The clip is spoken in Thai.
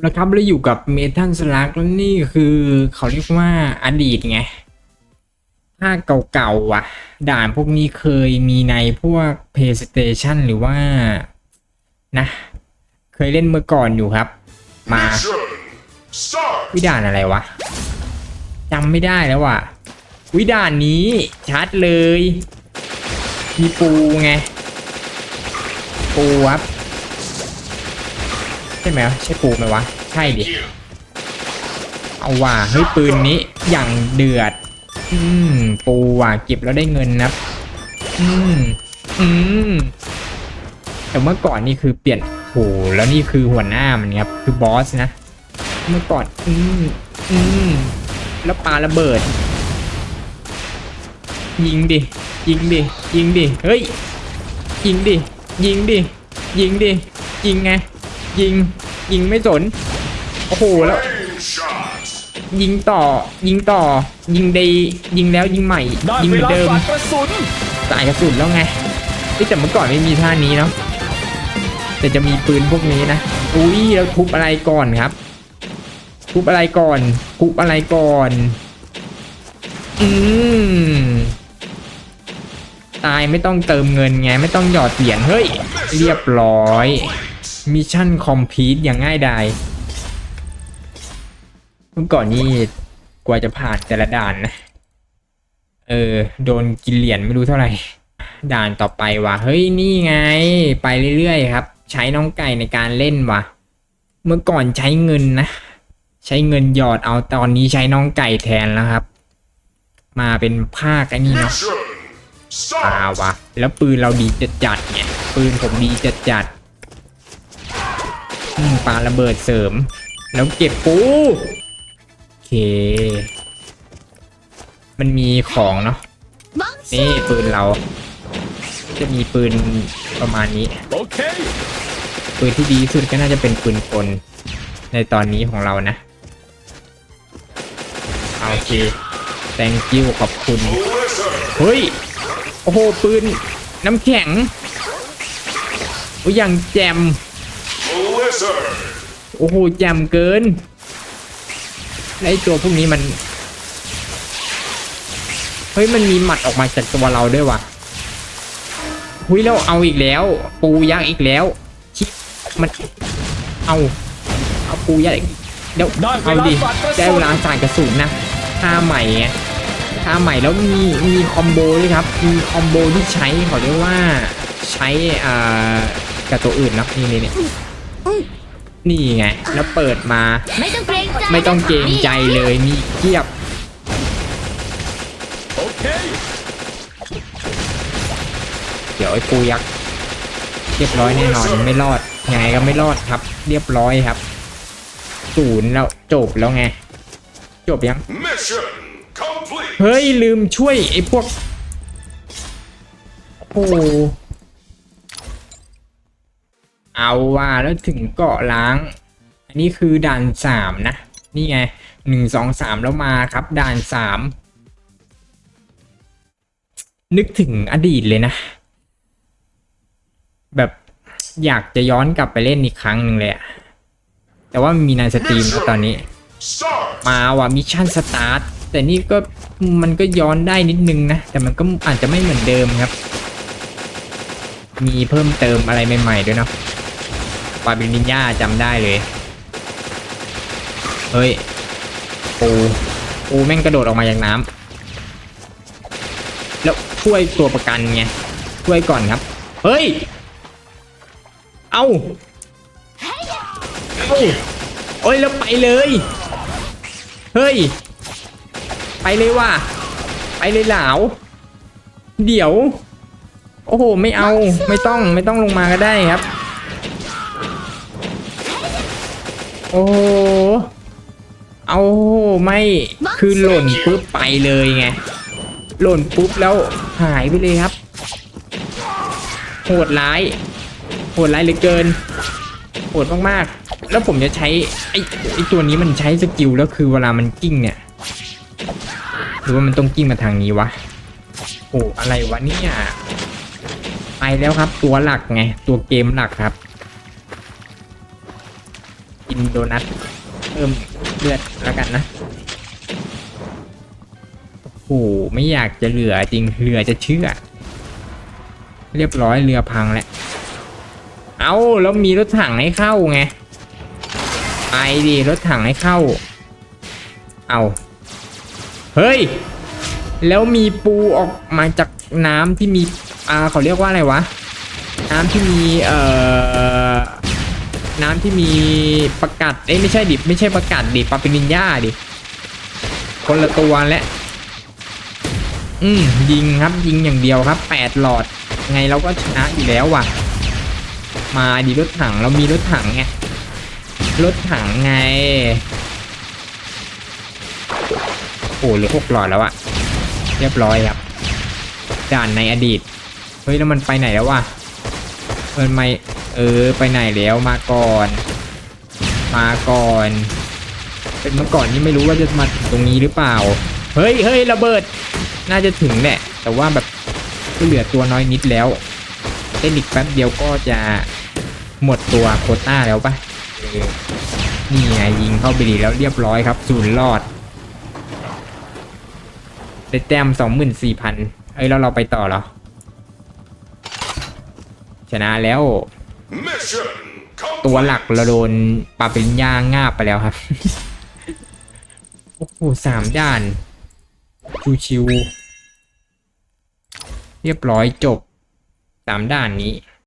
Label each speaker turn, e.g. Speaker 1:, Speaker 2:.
Speaker 1: แล้วครับเราอยู่กับเมทัลสลักแล้วนี่คือเขาเรียกว่าอดีตไงภาคเก่าๆอะ ด่านพวกนี้เคยมีในพวก PlayStation หรือว่านะ เคยเล่นเมื่อก่อนอยู่ครับ มาวิด่านอะไรวะจำไม่ได้แล้วว่ะ วิด่านนี้ชัดเลย มีปูไง ปูครับ ใช่ไหมใช่ปูไหมวะ ใช่ดิ เอาว่ะเฮ้ยปืนนี้อย่างเดือด อืม ปูว่ะเก็บแล้วได้เงินนะอืม อืม แต่เมื่อก่อนนี่คือเปลี่ยนโหแล้วนี่คือหัวหน้ามันครับ คือบอสนะ เมื่อก่อน อืม อืม แล้วปาระเบิด ยิงดิ ยิงดิ ยิงดิ เฮ้ย ยิงดิ ยิงดิ ยิงดิ ยิงไง ยิง ยิงไม่สน โอ้โหแล้ว ยิงต่อ ยิงต่อ ยิงดียิงแล้วยิงใหม่ ยิงเหมือนเดิม
Speaker 2: สา
Speaker 1: ยกระสุนแล้วไงแต่เมื่อก่อนไม่มีท่านี้เนาะแต่จะมีปืนพวกนี้นะ อุ้ยแล้วทุบอะไรก่อนครับ ทุบอะไรก่อน ทุบอะไรก่อน อืม ตายไม่ต้องเติมเงินไง ไม่ต้องหยอดเหรียญ เฮ้ย เรียบร้อย มิชชั่นคอมพลีทอย่างง่ายดายเมื่อก่อนนี่กว่าจะผ่านแต่ละด่านนะ เออ โดนกินเหรียญไม่รู้เท่าไหร่ ด่านต่อไปว่ะ เฮ้ย นี่ไง ไปเรื่อยๆครับ ใช้น้องไก่ในการเล่นว่ะ เมื่อก่อนใช้เงินนะ ใช้เงินหยอดเอาตอนนี้ใช้น้องไก่แทนแล้วครับ มาเป็นภาคไอ้นี่เนาะ
Speaker 3: Mission
Speaker 1: ปา
Speaker 3: start.
Speaker 1: วะแล้วปืนเราดีจัดจัดๆเนี่ย ปืนผมดีจัดจัดอืม ปาระเบิดเสริม แล้วเก็บปูโอเค มันมีของเนาะนี่ปืนเรา จะมีปืนประมาณนี้ ปืนที่ดีสุดก็น่าจะเป็นปืนกลในตอนนี้ของเรานะโอเค thank you ขอบคุณ เฮ้ย โอ้โห ปืน น้ำแข็ง โอ้ยอย่างแจม โอ้โหแจมเกินไอ้ตัวพวกนี้มัน เฮ้ย มันมีหมัดออกมาจากตัวเราด้วยว่ะหุยแล้วเอาอีกแล้ว ปูยักษ์อีกแล้วชิมัน เอาเอาปูยักษ์เดี๋ยว
Speaker 2: เอา
Speaker 1: ดิได้เวลาสาดกระสุนนะท่าใหม่ท่าใหม่แล้วมีมีคอมโบด้วยครับ มีคอมโบที่ใช้เขาเรียกว่าใช้อ่ากับตัวอื่นนะนี่นี่ นี่นี่ไง แล้วเปิดมา
Speaker 4: ไม่ต้องเกรงใจ
Speaker 1: ไม่ต้องเกรงใจเลยมีเทียบ
Speaker 2: โอเค
Speaker 1: เดี๋ยวไอ้ปูยักษ์เรียบร้อยแน่นอนไม่รอดยังไงก็ไม่รอดครับ เรียบร้อยครับศูนย์แล้วจบแล้วไง จบยัง
Speaker 3: Mission complete.
Speaker 1: เฮ้ยลืมช่วยไอ้พวก โอ้โห เอาว่าแล้วถึงเกาะล้าง อันนี้คือด่านสามนะ นี่ไงหนึ่งสองสามแล้วมาครับด่านสามนึกถึงอดีตเลยนะ แบบอยากจะย้อนกลับไปเล่นอีกครั้งหนึ่งเลยอะแต่ว่ามีในสตรีมแล้วตอนนี้
Speaker 3: Start.
Speaker 1: มาว่ะมิชชั่นสตาร์ทแต่นี่ก็มันก็ย้อนได้นิดนึงนะ แต่มันก็อาจจะไม่เหมือนเดิมครับ มีเพิ่มเติมอะไรใหม่ๆด้วยเนาะ ปาบินินยาจำได้เลย เฮ้ย ปู ปูแม่งกระโดดออกมาจากน้ำ แล้วช่วยตัวประกันไง ช่วยก่อนครับ เฮ้ย เอาเอ้าโอ้ยแล้วไปเลย เฮ้ย ไปเลยว่ะ ไปเลยเหลาเดี๋ยว โอ้โห ไม่เอา ไม่ต้อง ไม่ต้องลงมาก็ได้ครับ โอ้เอาไม่คือหล่นปุ๊บไปเลยไง หล่นปุ๊บแล้วหายไปเลยครับโหดร้ายโหดร้ายเหลือเกินโหดมากๆ แล้วผมจะใช้ไอ้ไอ้ตัวนี้มันใช้สกิลแล้วคือเวลามันกิ้งเนี่ยหรือว่ามันต้องกิ้งมาทางนี้วะโอ้อะไรวะเนี่ยไปแล้วครับตัวหลักไงตัวเกมหลักครับ กินโดนัทเพิ่มเลือดแล้วกันนะโอ้โหไม่อยากจะเหลือจริงเหลือจะเชื่อ เรียบร้อยเรือพังแล้วเอาแล้วมีรถถังให้เข้าไงไปดิรถถังให้เข้า เอาเฮ้ย แล้วมีปูออกมาจากน้ำที่มีอ่าเขาเรียกว่าอะไรวะ น้ำที่มีเอ่อ น้ำที่มีประกัดเอ้ยไม่ใช่ดิไม่ใช่ประกัดดิปาป็นนินญ่าดิคนละตัวและ อืมยิงครับยิงอย่างเดียวครับแปดหลอด ไงเราก็ชนะอยู่แล้วว่ะ มาดีรถถังเรามีรถถังไงรถถังไง โอ้เหลือหกหลอดแล้วอะเรียบร้อยครับ ด่านในอดีต เฮ้ยแล้วมันไปไหนแล้ววะมันไม่ เออ ไปไหนแล้วมาก่อน มาก่อน เป็นเมื่อก่อนนี่ไม่รู้ว่าจะมาถึงตรงนี้หรือเปล่า เฮ้ยเฮ้ยระเบิด น่าจะถึงแหละ แต่ว่าแบบก็เหลือตัวน้อยนิดแล้วเล่นอีกแป๊บเดียวก็จะหมดตัวโคต้าแล้วปะนี่ไงยิงเข้าไปดีแล้วเรียบร้อยครับศูนย์รอดได้แต้มสองหมื่นสี่พันเอ้ยแล้วเราไปต่อเหรอ ชนะแล้ว ตัวหลักเราโดนปาเป็นย่างงาบไปแล้วครับ โอ้โหสามด่าน ชิวๆเรียบร้อยจบสามด่านนี้